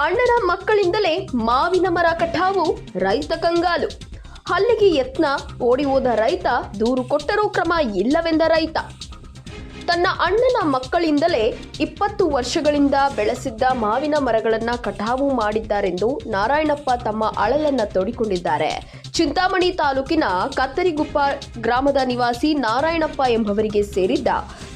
ಅಣ್ಣನ ಮಕ್ಕಳಿಂದಲೇ ಮಾವಿನ ಮರ ಕಟಾವು ರೈತ ಕಂಗಾಲು. ಹಲ್ಲಿಗೆ ಯತ್ನ ಓಡಿ ಹೋದ ರೈತ ದೂರು ಕೊಟ್ಟರೂ ಕ್ರಮ ಇಲ್ಲವೆಂದ ರೈತ. ತನ್ನ ಅಣ್ಣನ ಮಕ್ಕಳಿಂದಲೇ ಇಪ್ಪತ್ತು ವರ್ಷಗಳಿಂದ ಬೆಳೆಸಿದ್ದ ಮಾವಿನ ಮರಗಳನ್ನ ಕಟಾವು ಮಾಡಿದ್ದಾರೆಂದು ನಾರಾಯಣಪ್ಪ ತಮ್ಮ ಅಳಲನ್ನ ತೋಡಿಕೊಂಡಿದ್ದಾರೆ. ಚಿಂತಾಮಣಿ ತಾಲೂಕಿನ ಕತ್ತರಿಗುಪ್ಪ ಗ್ರಾಮದ ನಿವಾಸಿ ನಾರಾಯಣಪ್ಪ ಎಂಬವರಿಗೆ ಸೇರಿದ್ದ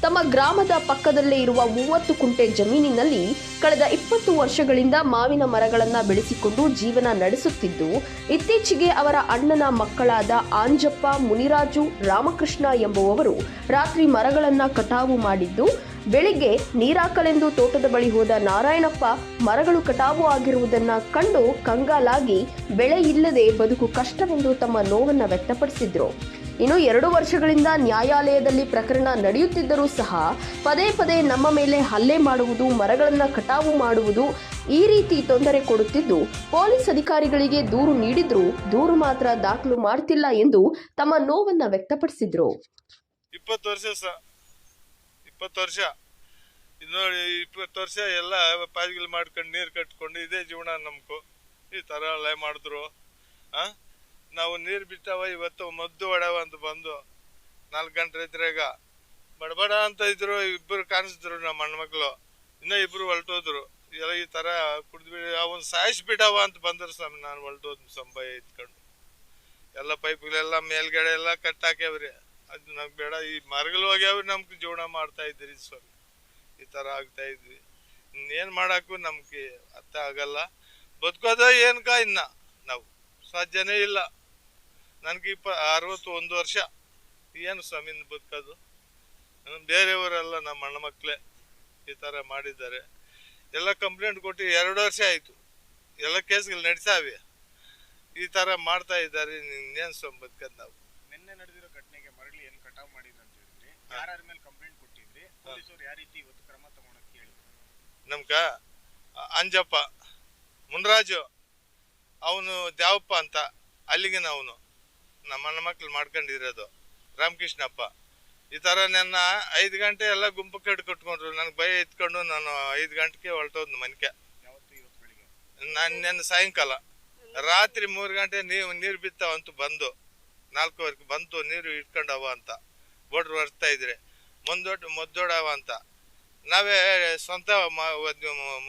ತಮ್ಮ ಗ್ರಾಮದ ಪಕ್ಕದಲ್ಲೇ ಇರುವ ಮೂವತ್ತು ಕುಂಟೆ ಜಮೀನಿನಲ್ಲಿ ಕಳೆದ ಇಪ್ಪತ್ತು ವರ್ಷಗಳಿಂದ ಮಾವಿನ ಮರಗಳನ್ನ ಬೆಳೆಸಿಕೊಂಡು ಜೀವನ ನಡೆಸುತ್ತಿದ್ದು, ಇತ್ತೀಚೆಗೆ ಅವರ ಅಣ್ಣನ ಮಕ್ಕಳಾದ ಆಂಜಪ್ಪ, ಮುನಿರಾಜು, ರಾಮಕೃಷ್ಣ ಎಂಬುವವರು ರಾತ್ರಿ ಮರಗಳನ್ನ ಕಟಾವು ಮಾಡಿದ್ದು, ಬೆಳಿಗ್ಗೆ ನೀರಾಕಲೆಂದು ತೋಟದ ಬಳಿ ಹೋದ ನಾರಾಯಣಪ್ಪ ಮರಗಳು ಕಟಾವು ಆಗಿರುವುದನ್ನ ಕಂಡು ಕಂಗಾಲಾಗಿ ಬೆಳೆ ಇಲ್ಲದೆ ಬದುಕು ಕಷ್ಟವೆಂದು ತಮ್ಮ ನೋವನ್ನ ವ್ಯಕ್ತಪಡಿಸಿದ್ರು. ಇನ್ನು ಎರಡು ವರ್ಷಗಳಿಂದ ನ್ಯಾಯಾಲಯದಲ್ಲಿ ಪ್ರಕರಣ ನಡೆಯುತ್ತಿದ್ದರೂ ಸಹ ಪದೇ ಪದೇ ನಮ್ಮ ಮೇಲೆ ಹಲ್ಲೆ ಮಾಡುವುದು, ಮರಗಳನ್ನು ಕಟಾವು ಮಾಡುವುದು ಈ ರೀತಿ ತೊಂದರೆ ಕೊಡುತ್ತಿದ್ದು, ಪೊಲೀಸ್ ಅಧಿಕಾರಿಗಳಿಗೆ ದೂರು ನೀಡಿದ್ರೂ ದೂರು ಮಾತ್ರ ದಾಖಲು ಮಾಡ್ತಿಲ್ಲ ಎಂದು ತಮ್ಮ ನೋವನ್ನು ವ್ಯಕ್ತಪಡಿಸಿದ್ರು. ಇಪ್ಪತ್ತು ವರ್ಷ ಇಪ್ಪತ್ತು ವರ್ಷ. ಇಪ್ಪತ್ತು ವರ್ಷ ಎಲ್ಲ ಪಾಜಿಗಳು ಮಾಡ್ಕೊಂಡು ನೀರು ಕಟ್ಕೊಂಡು ಇದೇ ಜೀವನ ನಮ್ಕು. ಈ ಥರ ಲೈ ಮಾಡಿದ್ರು, ಆ? ನಾವು ನೀರು ಬಿಟ್ಟವ, ಇವತ್ತು ಮದ್ದು ಹೊಡವ ಅಂತ ಬಂದು ನಾಲ್ಕು ಗಂಟೆ ಇದ್ರಾಗ ಬಡಬಡ ಅಂತ ಇದ್ರು, ಇಬ್ಬರು ಕಾಣಿಸಿದ್ರು ನಮ್ಮ ಹೆಣ್ಮಕ್ಳು. ಇನ್ನೂ ಇಬ್ರು ಹೊಲ್ಟೋದ್ರು. ಎಲ್ಲ ಈ ಥರ ಕುಡಿದ್ಬಿಡಿ, ಅವನ್ ಸಾಯಿಸ್ಬಿಡವ ಅಂತ ಬಂದ್ರು ಸ್ವಾಮಿ. ನಾನು ಹೊಲ್ಟೋದ್ ಸಂಬಯ ಇದ್ಕೊಂಡು ಎಲ್ಲ ಪೈಪ್ಗಳೆಲ್ಲ ಮೇಲ್ಗಡೆ ಎಲ್ಲ ಕಟ್ಟಾಕ್ಯಾವ್ರಿ ಅದು ನಮ್ಗೆ ಬೇಡ. ಈ ಮರಗಳು ಹೋಗ್ಯಾವ್ರಿ ನಮ್ಗೆ ಜೀವನ ಮಾಡ್ತಾ ಇದ್ರಿ ಸ್ವಾಮಿ. ಈ ಥರ ಆಗ್ತಾ ಇದ್ವಿ. ಇನ್ನೇನು ಮಾಡಕ್ಕೂ ನಮ್ಗೆ ಅರ್ಥ ಆಗಲ್ಲ. ಬದುಕೋದ ಏನ್ಕ ಇನ್ನ? ನಾವು ಸಾಧ್ಯನೇ ಇಲ್ಲ. ನನಗೆ ಇಪ್ಪ ಅರವತ್ತು ಒಂದು ವರ್ಷ. ಏನು ಸ್ವಾಮಿನ ಬದುಕೋದು? ಬೇರೆಯವರೆಲ್ಲ ನಮ್ಮ ಅಣ್ಣ ಮಕ್ಕಳೇ ಈ ಥರ ಮಾಡಿದ್ದಾರೆ. ಎಲ್ಲ ಕಂಪ್ಲೇಂಟ್ ಕೊಟ್ಟು ಎರಡು ವರ್ಷ ಆಯಿತು. ಎಲ್ಲ ಕೇಸ್ಗಳು ನಡೀತಾವೆ ಈ ಥರ ಮಾಡ್ತಾ ಇದ್ದಾರೆ. ಇನ್ನೇನು ಸ್ವಾಮಿ ಬದುಕೋದು ನಾವು? ನಿನ್ನೆ ನಡೆದಿರೋ ಘಟನೆಗೆ ಮರಳಿ ಏನು ಕಟಾವ್ ಮಾಡಿದ್ರು ಅಂತ ಹೇಳಿದ್ರಿ? ಯಾರ್ಯಾರ ಮೇಲೆ ಕಂಪ್ಲೇಂಟ್ ಕೊಟ್ಟಿದ್ರಿ? ಪೊಲೀಸರು ಯಾವ ರೀತಿ ಇವತ್ತು ಕ್ರಮ ತಗೊಳಕ್ಕೆ ಹೇಳಿ ನಮ್ಗ ಅಂಜಪ್ಪ ಮುನ್ರಾಜು ಅವನು ದ್ಯಾವಪ್ಪ ಅಂತ ಅಲ್ಲಿಗೆ ಅವನು. ನಮ್ಮ ಮಕ್ಳು ಮಾಡ್ಕೊಂಡಿರೋದು. ರಾಮಕೃಷ್ಣಪ್ಪ. ಈ ಥರ ನನ್ನ ಐದು ಗಂಟೆ ಎಲ್ಲ ಗುಂಪು ಕಟ್ಟು ಕಟ್ಕೊಂಡ್ರು. ನನಗೆ ಭಯ ಎತ್ಕೊಂಡು ನಾನು ಐದು ಗಂಟೆಗೆ ಹೊರಟೋದ್ ಮನ್ಕೆ ನಾನು ನೆನ್ನೆ ಸಾಯಂಕಾಲ. ರಾತ್ರಿ ಮೂರು ಗಂಟೆ ನೀವು ನೀರು ಬಿತ್ತಾವ ಅಂತೂ ಬಂದು ನಾಲ್ಕುವರೆಗೆ ಬಂತು ನೀರು ಇಟ್ಕೊಂಡವ ಅಂತ. ಬೋಟ್ರು ಬರ್ತಾ ಇದ್ರೆ ಮುಂದೊಡ್ಡ ಮದ್ದೊಡವ ಅಂತ. ನಾವೇ ಸ್ವಂತ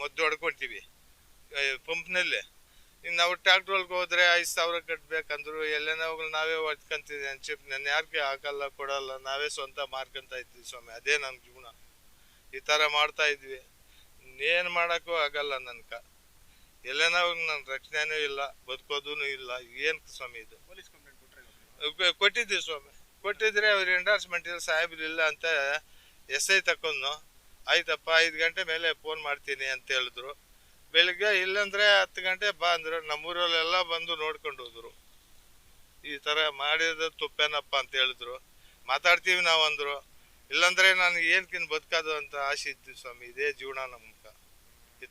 ಮದ್ದು ಹೊಡ್ಕೊಳ್ತೀವಿ ಪಂಪ್ನಲ್ಲಿ. ಇನ್ನು ನಾವು ಟ್ರಾಕ್ಟರ್ ಒಳಗೆ ಹೋದ್ರೆ ಐದು ಸಾವಿರ ಕಟ್ಬೇಕಂದ್ರು ಎಲ್ಲೇನೋ ಹೋಗ್ಲಿ ನಾವೇ ಹೊಡ್ಕೊಂತೀವಿ ಅನ್ಸಿಪ್ ನನ್ನ ಯಾರಿಗೆ ಹಾಕಲ್ಲ ಕೊಡಲ್ಲ ನಾವೇ ಸ್ವಂತ ಮಾರ್ಕೊಂತ ಇದ್ವಿ ಸ್ವಾಮಿ. ಅದೇ ನಮ್ಮ ಜೀವನ ಈ ಥರ ಮಾಡ್ತಾ ಇದ್ವಿ. ಇನ್ನೇನು ಮಾಡೋಕ್ಕೂ ಆಗಲ್ಲ ನನ್ಕ. ಎಲ್ಲೇನೋ ನನ್ನ ರಕ್ಷಣೆನೂ ಇಲ್ಲ ಬದುಕೋದೂ ಇಲ್ಲ. ಏನು ಸ್ವಾಮಿ ಇದು? ಕೊಟ್ಟಿದ್ದೀವಿ ಸ್ವಾಮಿ. ಕೊಟ್ಟಿದ್ರೆ ಅವ್ರು ಎಂಡಾರ್ಸ್ಮೆಂಟ್ ಇಲ್ಲ ಸಾಹೇಬ್ರು ಇಲ್ಲ ಅಂತ ಎಸ್ ಐ ತಕೊಂಡು ಆಯ್ತಪ್ಪ ಐದು ಗಂಟೆ ಮೇಲೆ ಫೋನ್ ಮಾಡ್ತೀನಿ ಅಂತ ಹೇಳಿದ್ರು. ಬೆಳಿಗ್ಗೆ ಇಲ್ಲಂದ್ರೆ ಹತ್ತು ಗಂಟೆ ಬಾ ಅಂದ್ರು. ನಮ್ಮೂರಲ್ಲೆಲ್ಲ ಬಂದು ನೋಡ್ಕೊಂಡು ಹೋದ್ರು. ಈ ಥರ ಮಾಡಿದ ತುಪ್ಪೇನಪ್ಪ ಅಂತ ಹೇಳಿದ್ರು. ಮಾತಾಡ್ತೀವಿ ನಾವು ಅಂದ್ರು ಇಲ್ಲಂದ್ರೆ ನಾನು ಏನ್ಕಿನ್ ಬದುಕೋದು ಅಂತ ಆಸೆ ಇದ್ವಿ ಸ್ವಾಮಿ. ಇದೇ ಜೀವನ ನಮ್ಗೆ.